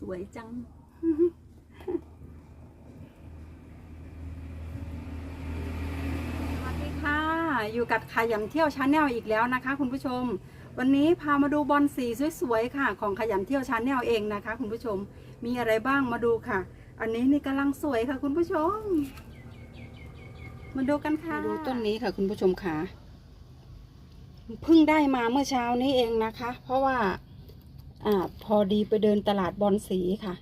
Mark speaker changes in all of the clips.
Speaker 1: สวยจัง สวัสดีค่ะ อยู่กับขยำเที่ยวชาแนลอีกแล้วนะคะ คุณผู้ชม วันนี้พามาดูบอลสีสวยๆค่ะ ของขยำเที่ยวชาแนลเองนะคะ คุณผู้ชม มีอะไรบ้างมาดูค่ะ อันนี้นี่กำลังสวยค่ะ คุณผู้ชม มาดูกันค่ะ ดูต้นนี้ค่ะคุณผู้ชมค่ะ เพิ่งได้มาเมื่อเช้านี้เองนะคะ เพราะว่า อ่า พอดีไปเดินตลาดบอลสีค่ะ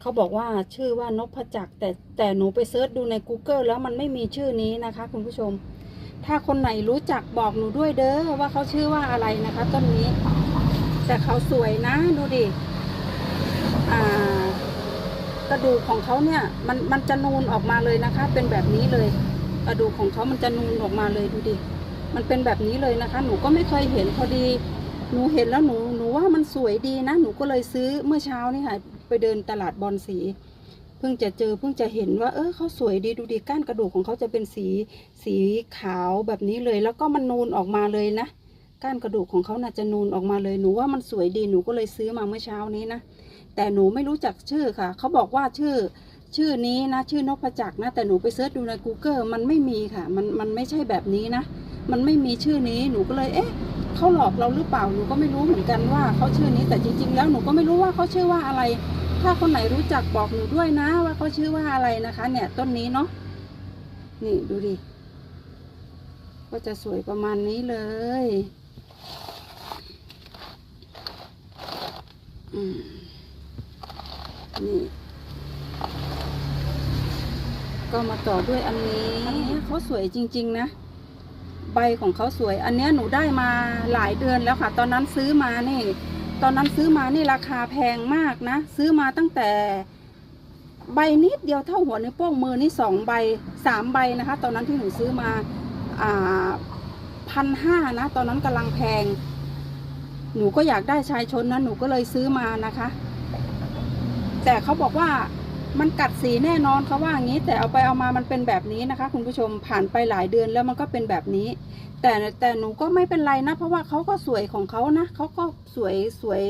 Speaker 1: เขาบอกว่าชื่อว่านพจักแต่แต่หนูไปเซิร์ชดูใน Google แล้วมันไม่มีชื่อนี้นะคะ คุณผู้ชม ถ้าคนไหนรู้จักบอกหนูด้วยเด้อว่าเขาชื่อว่าอะไรนะคะ ต้นนี้ แต่เขาสวยนะดูดิอ่ากระดูกของเขาเนี่ยมันมันจะนูนออกมาเลยนะคะ เป็นแบบนี้เลย กระดูกของเขามันจะนูนออกมาเลยดูดิมันเป็นแบบนี้เลยนะคะ หนูก็ไม่เคยเห็นพอดี หนูเห็นแล้วหนูหนูว่ามันสวยดีนะ หนูก็เลยซื้อเมื่อเช้านี่ค่ะ ไปเดินตลาดบอลสี เพิ่งจะเจอเพิ่งจะเห็นว่า เออเขาสวยดีดูดิก้านกระดูกของเขาจะเป็นสีสีขาวแบบนี้เลย แล้วก็มันนูนออกมาเลยนะก้านกระดูกของเขาน่าจะนูนออกมาเลยหนูว่ามันสวยดีหนูก็เลยซื้อมาเมื่อเช้านี้นะแต่หนูไม่รู้จักชื่อค่ะเขาบอกว่าชื่อ ชื่อนี้นะ ชื่อนกพจักรนะแต่หนูไปเซิร์ชดูใน Google มันไม่มีค่ะ มันมันไม่ใช่แบบนี้นะ มันไม่มีชื่อนี้หนูก็เลยเอ๊ะ เขาหลอกเราหรือเปล่าหนูก็ไม่รู้เหมือนกันว่าเขาชื่อนี้แต่จริง ๆ แล้วหนูก็ไม่รู้ว่าเขาชื่อว่าอะไร ถ้าคนไหนรู้จักบอกหนูด้วยนะ ว่าเขาชื่อว่าอะไรนะคะ เนี่ยต้นนี้เนาะนี่ดูดิก็จะสวยประมาณนี้เลยอืมนี่ก็มาต่อด้วยอันนี้อันนี้เขาสวยจริง ๆ นะ ใบของเขาสวย อันเนี้ยหนูได้มาหลายเดือนแล้วค่ะ ตอนนั้นซื้อมานี่ ตอนนั้นซื้อมานี่ราคาแพงมากนะ ซื้อมาตั้งแต่ใบนิดเดียวเท่าหัวในโป้งมือนี่สองใบสามใบนะคะ ตอนนั้นที่หนูซื้อมาอ่าพันห้านะ ตอนนั้นกำลังแพง หนูก็อยากได้ชายชนนะหนูก็เลยซื้อมานะคะ แต่เขาบอกว่า มันกัดสีแน่นอนเขาว่าอย่างนี้แต่เอาไปเอามามันเป็นแบบนี้นะคะ คุณผู้ชมผ่านไปหลายเดือนแล้วมันก็เป็นแบบนี้ แต่แต่หนูก็ไม่เป็นไรนะ เพราะว่าเขาก็สวยของเขานะเขาก็สวยสวย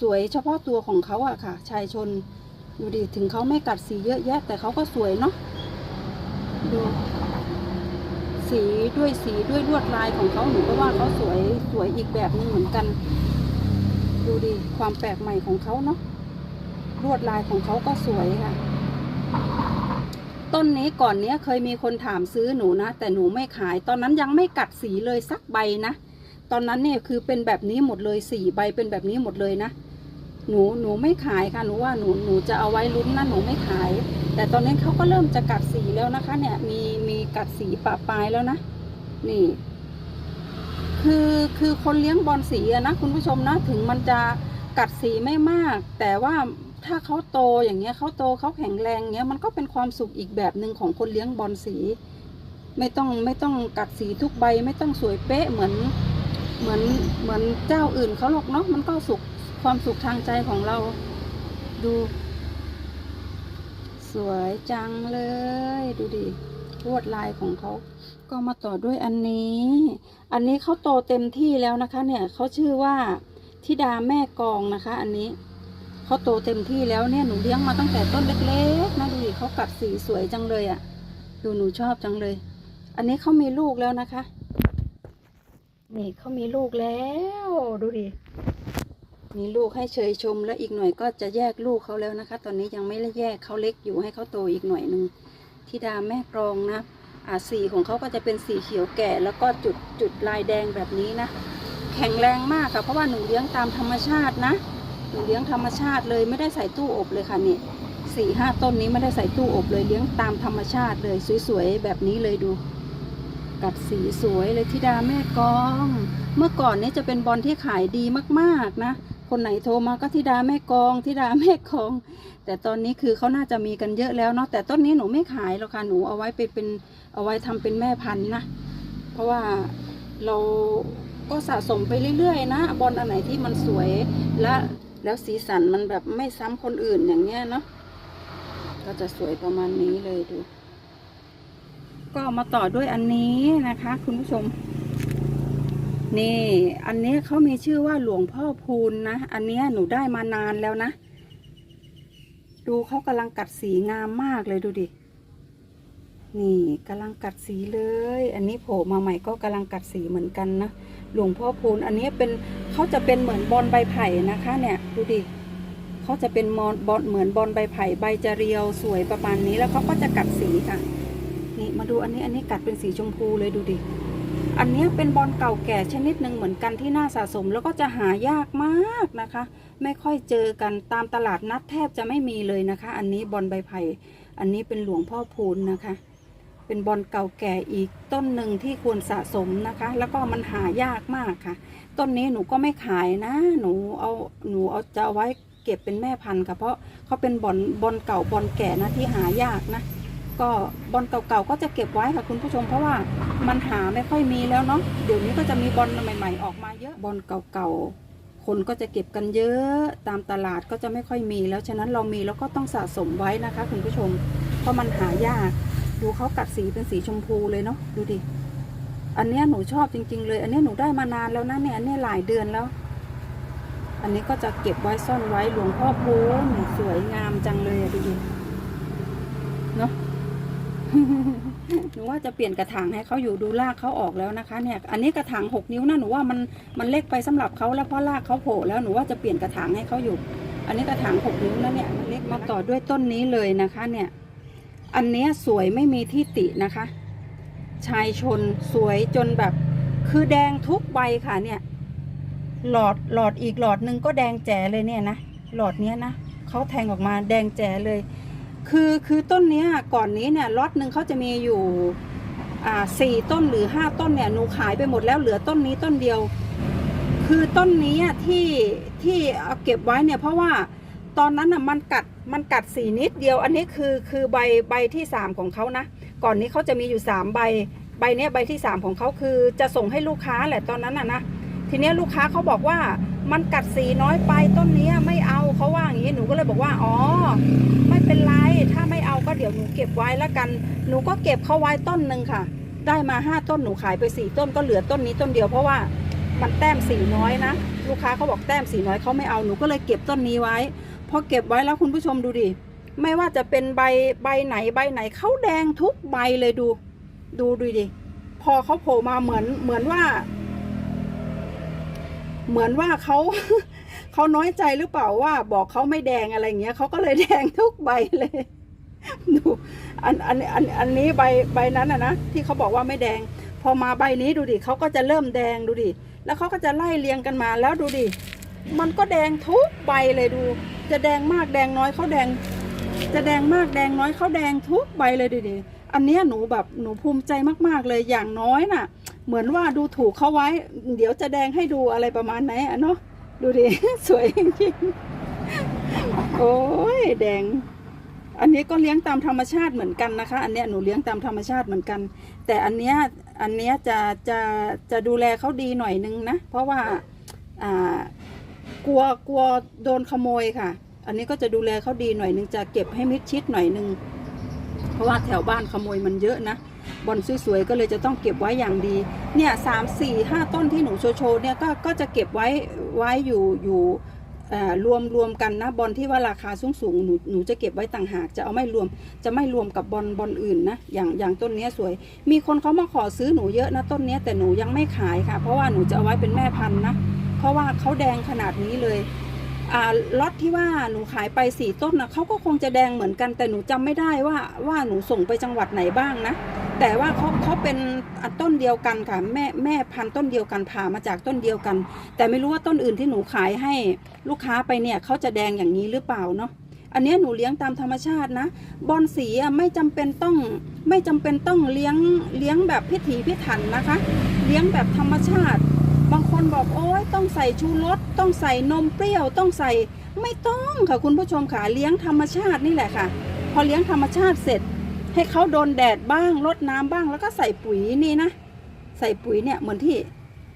Speaker 1: สวยเฉพาะตัวของเขาอะค่ะ ชายชนดูดิถึงเขาไม่กัดสีเยอะแยะ แต่เขาก็สวยเนาะดูสีด้วยสีด้วยลวดลายของเขาหนูก็ว่าเขาสวยสวยอีกแบบนึงเหมือนกัน ดูดิความแปลกใหม่ของเขาเนาะ ลวดลายของเขาก็สวยค่ะ ต้นนี้ก่อนเนี้ยเคยมีคนถามซื้อหนูนะ แต่หนูไม่ขาย ตอนนั้นยังไม่กัดสีเลยสักใบนะ ตอนนั้นเนี่ยคือเป็นแบบนี้หมดเลยสี่ใบเป็นแบบนี้หมดเลยนะ หนูหนูไม่ขายค่ะหนูว่าหนูหนูจะเอาไว้ลุ้นนะหนูไม่ขาย แต่ตอนนี้เขาก็เริ่มจะกัดสีแล้วนะคะ เนี่ยมีมีกัดสีปะปลายแล้วนะ นี่คือคือคนเลี้ยงบอลสีนะคุณผู้ชมนะถึงมันจะกัดสีไม่มาก แต่ว่า ถ้าเขาโตอย่างเงี้ยเขาโตเขาแข็งแรงเงี้ยมันก็เป็นความสุขอีกแบบหนึ่งของคนเลี้ยงบอลสี ไม่ต้องไม่ต้องกัดสีทุกใบไม่ต้องสวยเป๊ะเหมือนเหมือนเหมือนเจ้าอื่นเขาหรอกเนาะมันก็สุขความสุขทางใจของเราดู สวยจังเลย ดูดิลวดลายของเขา ก็มาต่อด้วยอันนี้ อันนี้เขาโตเต็มที่แล้วนะคะ เนี่ยเขาชื่อว่าธิดาแม่กองนะคะ อันนี้ เขาโตเต็มที่แล้วเนี่ยหนูเลี้ยงมาตั้งแต่ต้นเล็กๆนะดูดิเขากัดสีสวยจังเลยอะ่ะ ดูหนูชอบจังเลย อันนี้เขามีลูกแล้วนะคะ นี่เขามีลูกแล้วดูดิมีลูกให้เชยชมแล้วอีกหน่อยก็จะแยกลูกเขาแล้วนะคะ ตอนนี้ยังไม่ได้แยกเขาเล็กอยู่ให้เขาโตอีกหน่อยหนึ่งธิดาแม่กรองนะอ่าสีของเขาก็จะเป็นสีเขียวแก่ แล้วก็จุดจุดลายแดงแบบนี้นะ แข็งแรงมากค่ะเพราะว่าหนูเลี้ยงตามธรรมชาตินะหนู เลี้ยงธรรมชาติเลยไม่ได้ใส่ตู้อบเลยค่ะนี่สี่ห้าต้นนี้ไม่ได้ใส่ตู้อบเลยเลี้ยงตามธรรมชาติเลยสวยๆแบบนี้เลยดู กัดสีสวยเลยธิดาแม่กอง เมื่อก่อนนี้จะเป็นบอลที่ขายดีมากๆนะ คนไหนโทรมาก็ธิดาแม่กองธิดาแม่กอง แต่ตอนนี้คือเขาน่าจะมีกันเยอะแล้วเนาะแต่ต้นนี้หนูไม่ขายหรอกค่ะหนูเอาไว้ไปเป็นเอาไว้ทำเป็นแม่พันธุ์นะเพราะว่าเราก็สะสมไปเรื่อยๆ นะ บอลอันไหนที่มันสวยและ แล้วสีสันมันแบบไม่ซ้ำคนอื่นอย่างเงี้ยเนาะก็จะสวยประมาณนี้เลยดู ก็มาต่อด้วยอันนี้นะคะ คุณผู้ชม นี่ อันนี้เขามีชื่อว่าหลวงพ่อพูนนะ อันนี้หนูได้มานานแล้วนะ ดูเขากำลังกัดสีงามมากเลยดูดิ นี่กำลังกัดสีเลย อันนี้โผล่มาใหม่ก็กำลังกัดสีเหมือนกันนะหลวงพ่อพูนอันนี้เป็นเขาจะเป็นเหมือนบอลใบไผ่นะคะ เนี่ยดูดิเขาจะเป็นมอนบอลเหมือนบอลใบไผ่ใบจะเรียวสวยประมาณนี้แล้วเขาก็จะกัดสีค่ะ นี่มาดูอันนี้อันนี้กัดเป็นสีชมพูเลยดูดิอันนี้เป็นบอลเก่าแก่ชนิดหนึ่งเหมือนกันที่น่าสะสมแล้วก็จะหายากมากนะคะ ไม่ค่อยเจอกันตามตลาดนัดแทบจะไม่มีเลยนะคะ อันนี้บอลใบไผ่อันนี้เป็นหลวงพ่อพูนนะคะ เป็นบอลเก่าแก่อีกต้นหนึ่งที่ควรสะสมนะคะ แล้วก็มันหายากมากค่ะ ต้นนี้หนูก็ไม่ขายนะ หนูเอาหนูเอาจะเอาไว้เก็บเป็นแม่พันธุ์ค่ะเพราะเขาเป็นบอลบอลเก่าบอลแก่นะที่หายากนะ ก็บอลเก่าๆก็จะเก็บไว้ค่ะคุณผู้ชมเพราะว่ามันหาไม่ค่อยมีแล้วเนาะเดี๋ยวนี้ก็จะมีบอลใหม่ ๆ ออกมาเยอะบอลเก่าๆคนก็จะเก็บกันเยอะตามตลาดก็จะไม่ค่อยมีแล้วฉะนั้นเรามีแล้วก็ต้องสะสมไว้นะคะ คุณผู้ชมเพราะมันหายาก ดูเขากัดสีเป็นสีชมพูเลยเนาะดูดิ อันเนี้ยหนูชอบจริง ๆ เลย อันเนี้ยหนูได้มานานแล้วนะเนี่ยอันเนี้ยหลายเดือนแล้ว อันนี้ก็จะเก็บไว้ซ่อนไว้หลวงพ่อพูนสวยงามจังเลยดูดิเนาะหนูว่าจะเปลี่ยนกระถางให้เขาอยู่ดูรากเขาออกแล้วนะคะ เนี่ย อันนี้กระถางหกนิ้วนะหนูว่ามันมันเล็กไปสำหรับเขาแล้วเพราะรากเขาโผล่แล้วหนูว่าจะเปลี่ยนกระถางให้เขาอยู่ อันนี้กระถางหกนิ้วนะเนี่ยมันเล็กมาต่อด้วยต้นนี้เลยนะคะ เนี่ย อันเนี้ยสวยไม่มีที่ตินะคะ ชายชนสวยจนแบบ คือแดงทุกใบค่ะเนี่ย หลอดหลอดอีกหลอดนึงก็แดงแจ๋เลยเนี่ยนะหลอดเนี้ยนะเขาแทงออกมาแดงแจ๋เลย คือคือต้นเนี้ยก่อนนี้เนี่ยล็อตหนึ่งเขาจะมีอยู่อ่าสี่ต้นหรือห้าต้นเนี่ยหนูขายไปหมดแล้วเหลือต้นนี้ต้นเดียว คือต้นนี้ที่ที่เอาเก็บไว้เนี่ยเพราะว่า ตอนนั้นน่ะมันกัดมันกัดสีนิดเดียว อันนี้คือคือใบใบที่สามของเขานะ ก่อนนี้เขาจะมีอยู่สามใบใบเนี้ยใบที่สามของเขาคือจะส่งให้ลูกค้าแหละตอนนั้นน่ะนะทีเนี้ยลูกค้าเขาบอกว่ามันกัดสีน้อยไปต้นนี้ไม่เอาเขาว่าอย่างนี้หนูก็เลยบอกว่าอ๋อไม่เป็นไรถ้าไม่เอาก็เดี๋ยวหนูเก็บไว้แล้วกัน หนูก็เก็บเขาไว้ต้นหนึ่งค่ะ ได้มาห้าต้นหนูขายไปสี่ต้นก็เหลือต้นนี้ต้นเดียวเพราะว่ามันแต้มสีน้อยนะ ลูกค้าเขาบอกแต้มสีน้อยเขาไม่เอาหนูก็เลยเก็บต้นนี้ไว้ พอเก็บไว้แล้วคุณผู้ชมดูดิ ไม่ว่าจะเป็นใบใบไหนใบไหนเขาแดงทุกใบเลยดู ดูดูดิ พอเขาโผล่มาเหมือนเหมือนว่า เหมือนว่าเขาเขาน้อยใจหรือเปล่าว่า บอกเขาไม่แดงอะไรเงี้ยเขาก็เลยแดงทุกใบเลย ดูอันอันอันอันนี้ใบใบนั้นอะนะที่เขาบอกว่าไม่แดง พอมาใบนี้ดูดิเขาก็จะเริ่มแดงดูดิแล้วเขาก็จะไล่เรียงกันมาแล้วดูดิ มันก็แดงทุกใบเลยดู จะแดงมากแดงน้อยเขาแดง จะแดงมากแดงน้อยเขาแดงทุกใบเลยดูดิอันเนี้ยหนูแบบหนูภูมิใจมากๆเลยอย่างน้อยน่ะ เหมือนว่าดูถูกเขาไว้ เดี๋ยวจะแดงให้ดูอะไรประมาณไหนอะเนาะดูดิสวยจริงๆโอ้ยแดง อันนี้ก็เลี้ยงตามธรรมชาติเหมือนกันนะคะ อันเนี้ยหนูเลี้ยงตามธรรมชาติเหมือนกัน แต่อันเนี้ยอันเนี้ยจะจะจะดูแลเขาดีหน่อยนึงนะ เพราะว่าอ่า กลัวกลัวโดนขโมยค่ะ อันนี้ก็จะดูแลเขาดีหน่อยนึงจะเก็บให้มิดชิดหน่อยนึง เพราะว่าแถวบ้านขโมยมันเยอะนะบอลสวยๆก็เลยจะต้องเก็บไว้อย่างดี เนี่ยสามสี่ห้าต้นที่หนูโชว์โชว์เนี่ยก็ก็จะเก็บไว้ไว้อยู่อยู่รวมรวมกันนะบอลที่ว่าราคาสูงสูงๆหนูหนูจะเก็บไว้ต่างหากจะเอาไม่รวมจะไม่รวมกับบอลบอลอื่นนะอย่างอย่างต้นเนี้ยสวย มีคนเขามาขอซื้อหนูเยอะนะต้นเนี้ยแต่หนูยังไม่ขายค่ะ เพราะว่าหนูจะเอาไว้เป็นแม่พันธุ์นะ เพราะว่าเขาแดงขนาดนี้เลยอ่าล็อตที่ว่าหนูขายไปสี่ต้นนะเขาก็คงจะแดงเหมือนกัน แต่หนูจำไม่ได้ว่าว่าหนูส่งไปจังหวัดไหนบ้างนะ แต่ว่าเขาเขาเป็นต้นเดียวกันค่ะแม่แม่พันต้นเดียวกันผ่ามาจากต้นเดียวกัน แต่ไม่รู้ว่าต้นอื่นที่หนูขายให้ลูกค้าไปเนี่ยเขาจะแดงอย่างนี้หรือเปล่าเนาะอันนี้หนูเลี้ยงตามธรรมชาตินะ บอลสีไม่จำเป็นต้องไม่จำเป็นต้องเลี้ยงเลี้ยงแบบพิถีพิถันนะคะ เลี้ยงแบบธรรมชาติ บางคนบอกโอ้ยต้องใส่ชูรสต้องใส่นมเปรี้ยวต้องใส่ไม่ต้องค่ะคุณผู้ชมค่ะเลี้ยงธรรมชาตินี่แหละค่ะ พอเลี้ยงธรรมชาติเสร็จ ให้เขาโดนแดดบ้างรดน้ำบ้างแล้วก็ใส่ปุ๋ยนี่นะ ใส่ปุ๋ยเนี่ยเหมือนที่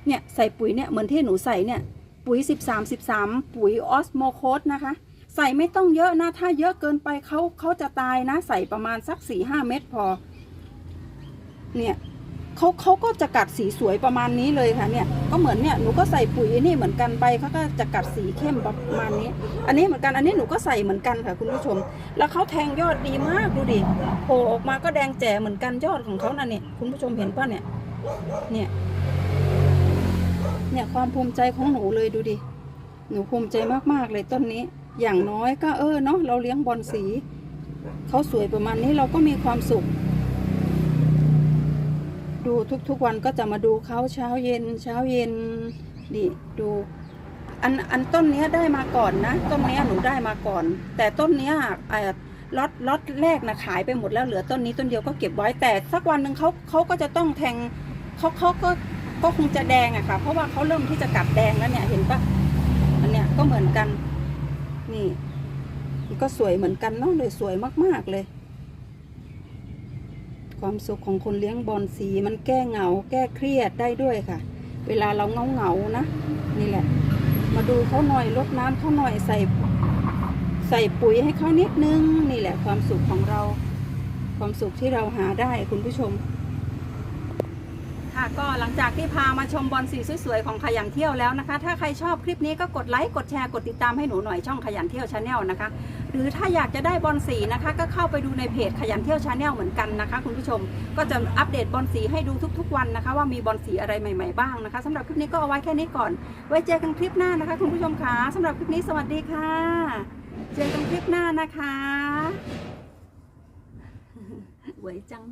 Speaker 1: เนี่ยใส่ปุ๋ยเนี่ยเหมือนที่หนูใส่เนี่ยปุ๋ย 13 13 ปุ๋ยออสโมโคสนะคะ ใส่ไม่ต้องเยอะนะถ้าเยอะเกินไปเขาเขาจะตายนะ ใส่ประมาณสัก4-5 เม็ดพอ เนี่ย เขาเขาก็จะกัดสีสวยประมาณนี้เลยค่ะเนี่ยก็เหมือนเนี่ยหนูก็ใส่ปุ๋ยนี่เหมือนกันใบเขาก็จะกัดสีเข้มประมาณนี้ อันนี้เหมือนกันอันนี้หนูก็ใส่เหมือนกันค่ะคุณผู้ชม แล้วเขาแทงยอดดีมากดูดิโผล่ออกมาก็แดงแจ๋เหมือนกันยอดของเขาน่ะเนี่ยคุณผู้ชมเห็นป่ะเนี่ยเนี่ยเนี่ยความภูมิใจของหนูเลยดูดิหนูภูมิใจมากๆเลยต้นนี้ อย่างน้อยก็เออเนาะเราเลี้ยงบอลสีเขาสวยประมาณนี้เราก็มีความสุข ดูทุกๆวันก็จะมาดูเขาเช้าเย็น เช้าเย็นนี่ดูอันอันต้นเนี้ยได้มาก่อนนะ ต้นเนี้ยหนูได้มาก่อน แต่ต้นเนี้ยเอ่อล็อตล็อตแรกนะขายไปหมดแล้วเหลือต้นนี้ต้นเดียวก็เก็บไว้แต่สักวันหนึ่งเขาเขาก็จะต้องแทงเขาเขาก็ก็คงจะแดงอะค่ะ เพราะว่าเขาเริ่มที่จะกัดแดงแล้วเนี่ยเห็นปะอันเนี้ยก็เหมือนกัน นี่มันก็สวยเหมือนกันเนาะเลยสวยมากๆเลย ความสุขของคนเลี้ยงบอลสีมันแก้เหงา แก้เครียดได้ด้วยค่ะ เวลาเราเงาเงานะ นี่แหละ มาดูเขาหน่อยลดน้ำเขาหน่อยใส่ ใส่ปุ๋ยให้เขานิดนึง นี่แหละความสุขของเรา ความสุขที่เราหาได้คุณผู้ชม ค่ะก็หลังจากที่พามาชมบอลสีสวยๆของขยันเที่ยวแล้วนะคะ ถ้าใครชอบคลิปนี้ก็กดไลค์กดแชร์กดติดตามให้หนูหน่อยช่องขยันเที่ยวชาแนลนะคะ หรือถ้าอยากจะได้บอลสีนะคะ ก็เข้าไปดูในเพจขยันเที่ยวชาแนลเหมือนกันนะคะ คุณผู้ชมก็จะอัปเดตบอลสีให้ดูทุก ๆ วันนะคะ ว่ามีบอลสีอะไรใหม่ ๆบ้างนะคะสำหรับคลิปนี้ก็เอาไว้แค่นี้ก่อน ไว้เจอกันคลิปหน้านะคะ คุณผู้ชมคะสำหรับคลิปนี้สวัสดีค่ะ เจอกันคลิปหน้านะคะสวยจัง